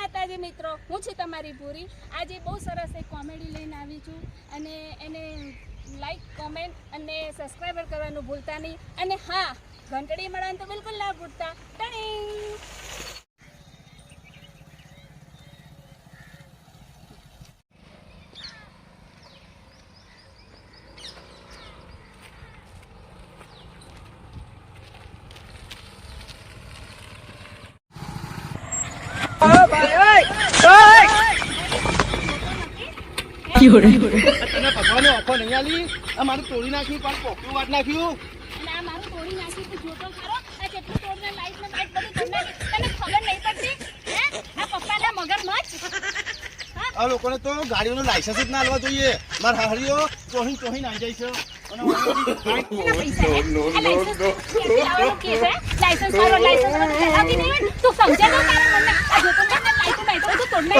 માતાજી મિત્રો, હું છું તમારી ભૂરી. આજે બહુ સરસ એક કોમેડી લઈને આવી છું અને એને લાઈક કોમેન્ટ અને સબસ્ક્રાઈબર કરવાનું ભૂલતા નહીં. અને હા, ઘંટડી મળવાનું તો બિલકુલ ના ભૂલતા. ટણી! તને ભગવાને નહીં આલી. આ મારું તોડી નાખ્યું પણ પોકરું વાટ નાખ્યું. અને મારું તોડી નાખ્યું તું જોતો ખરો? આ કેટલું તોડને લાઈટ ને લાઈટ બધું તોડી તને ખબર નહીં પડતી? હે? આ પપ્પાના મગજમજ આ લોકોને તો ગાડીઓનું લાયસન્સ જ ના લેવા જોઈએ. મારા હારીઓ ચોહીન ચોહીન આવી જાય છે. લાયસન્સ? લાયસન્સ? તું સમજે તો તારા.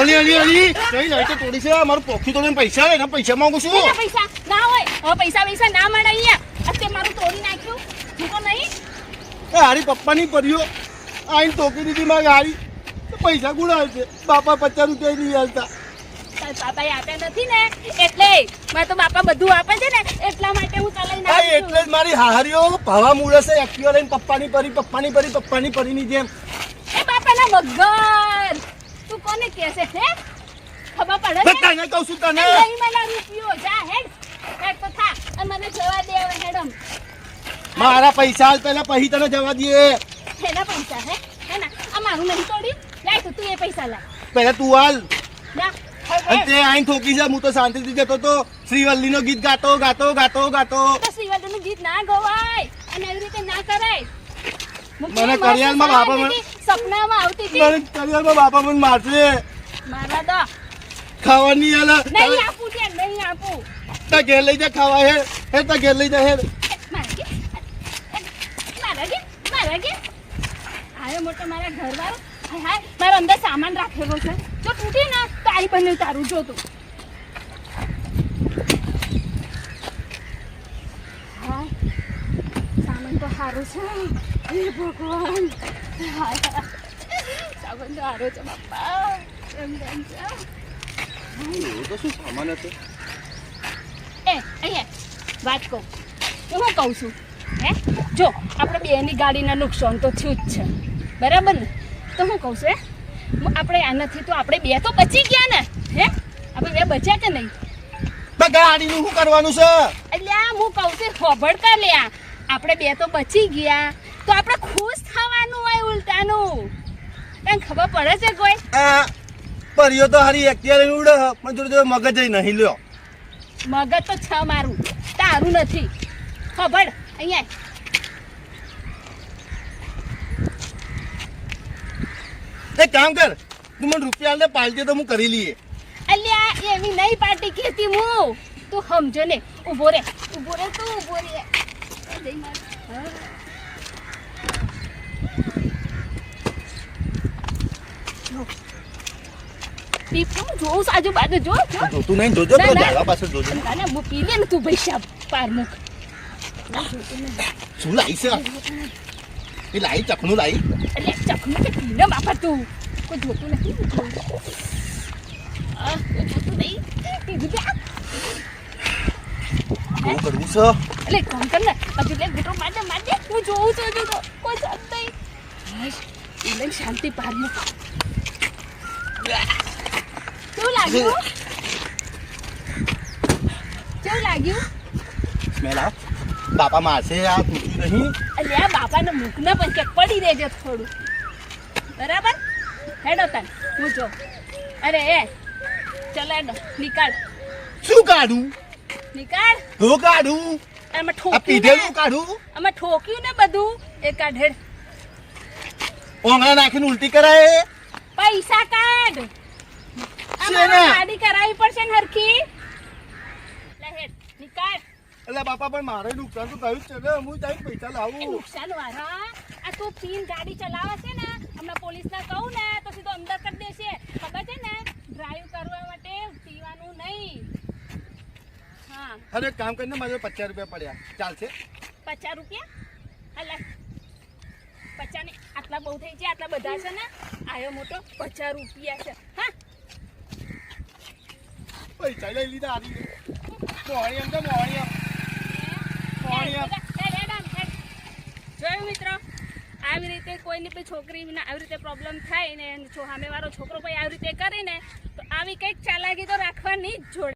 ને મેં અલી અલી. અલી કઈ લાઈટો તોડી છે મારું પોખી તોડીને પૈસા લે એના પૈસા માંગુ છું. પૈસા? ના હોય. હવે પૈસા પૈસા ના મળે અહીંયા. અત્યારે મારું તોડી નાખ્યું. મૂકો નહીં. એ હારી પપ્પાની પડ્યો આઈને ટોકી દીધી મારી ગાડી તો પૈસા ગુણાવ છે બાપા પચાસ રૂપિયા નહીં હાલતા બાપાએ આપ્યા નથી ને. એટલે મારે તો બાપા બધું આપે છે ને. એટલા માટે હું ચલાવી નાખું એટલે જ મારી હારીઓ ભાવા મૂળે છે એક્ટિવા લઈને પપ્પાની પરી પપ્પાની પરી પપ્પાની પરીની જેમ. એ બાપાના મગર તું છે હે? ખબર પડે છે? તને કહું છું તને. નહીં મને રૂપિયો જા હેડ હેડ તો થા. અને મને જવા દે હવે હેડમ મારા પૈસા હાલ પેલા પછી તને જવા દે એના પૈસા હે? હે ના? આ મારું નહીં તોડી. લાય તો તું એ પૈસા લાય પહેલા તું હાલ લા અને તે આઈને ઠોકી છે. હું તો શાંતિથી જતો તો શ્રીવલ્લી નો ગીત ગાતો ગાતો ગાતો. ગાતો શ્રીવલ્લી નું ગીત ના ગવાય. અને એવી રીતે ના કરાય. મને કરિયાલમાં બાપા મને- સપનામાં આવતી હતી. કરિયાલમાં બાપા મને મારશે. મારા દો ખાવાની આલે. નહીં આપું છે નહીં આપું. તા ઘેર લઈ જા ખાવા હે હે તા ઘેર લઈ જા હે. મારા કે મારા કે આયો મોટો મારા ઘરવાળો. હાય હાય મારો અંદર સામાન રાખેલો છે. જો તૂટી ને તો આઈ બન્યું તારું જો તું. સામાન તો સારું છે. હે ભગવાન. સામાન તો સારું છે બાપા. એમ તો શું સામાન હતો એ અહીંયા. વાત કહું. તો હું કહું છું? હે? જો આપણે બેની ગાડીના નુકસાન તો થયું જ છે. બરાબર ને? તો હું કહું છું હે? આપણે આનાથી તો આપણે બે તો બચી ગયા ને? હે? આપણે બે બચ્યા કે નહીં? ગાડીનું શું કરવાનું છે? એટલે આ હું કહું છું ખબર લ્યા. આપણે બે તો બચી ગયા. તો આપણે ખુશ થવાનું હોય ઉલટાનું. તને ખબર પડે છે કોઈ? પરિયો તો હારી એક્ટિવા ઉડે પણ જોડે જોડે મગજ નહીં લ્યો. મગજ તો છ મારું. તારું નથી. ખબર? અહીંયા. એ કામ કર તું મને રૂપિયા લે દે તો હું કરી લઈએ. અલ્યા એવી નહીં પાર્ટી કેતી હું. તું સમજો ને ઊભો રે ઊભો રે તું ઊભો રે. જય માતા. હા. જોઉં છું? આજુબાજુ જો જો. જોતું નહીં? જોજો તો જાગા પાસે જોજો. ના ના હું પી લે ને તું પાર મૂક. ના, જોતું નહીં. શું લાઈ છે? એ લાઈ ચકનું લાઈ. એટલે ચકનું કે પીને બાપા તું. કોઈ જોતું નથી? આ, જોતું નહીં? પીધું કે શું કરવું છે? એટલે કોમ કર ને હજુ લે બેટો મારજે મારજે હું જોઉં છું હજુ તો કોઈ જાત નહીં. હાશ, શાંતિ પાર લાગ્યું? કેવું લાગ્યું? સ્મેલ આવ. બાપા મારશે આ નહીં એટલે આ બાપાને મૂકને પણ ક્યાંક પડી રહેજો થોડું. બરાબર? હેડો તન હું જો અરે એ ચલો હેડો નીકળ. શું કાઢું? નીકળ? હું કાઢું? અમે ઠોક્યું કાઢું? અમે ઠોક્યું ને બધું? એ કાઢ હેડ. ઓંગળા નાખીને ઉલટી કરાય પૈસા કાઢ અમારે શેના? ગાડી કરાવી પડશે ને હરખી. લે હેડ એટલે બાપા પણ મારે નુકસાન તો થયું જ છે ને. હું જઈને પૈસા લાવું. નુકસાન વાળા. આ તું પીન ગાડી ચલાવે છે ને હમણાં પોલીસને કહું ને તો સીધો અંદર કરી દેશે. ખબર છે ને? ડ્રાઈવ કરવા માટે પીવાનું નહીં. હા. અરે એક કામ કરીને મારે પચાસ રૂપિયા પડ્યા. ચાલશે પચાસ રૂપિયા? હલે પચાસ ને આટલા બહુ થઈ છે આટલા બધા છે ને? આયો મોટો પચાસ રૂપિયા છે. હા. પૈસા લઈ લીધા આરી મોહણી એમ તો મોહણી એમ મિત્રો. આવી રીતે કોઈની બી છોકરીને આવી રીતે પ્રોબ્લેમ થાય ને સામેવાળો છોકરો ભાઈ આવી રીતે કરીને તો આવી કંઈક ચાલાકી તો રાખવાની જ જોડે.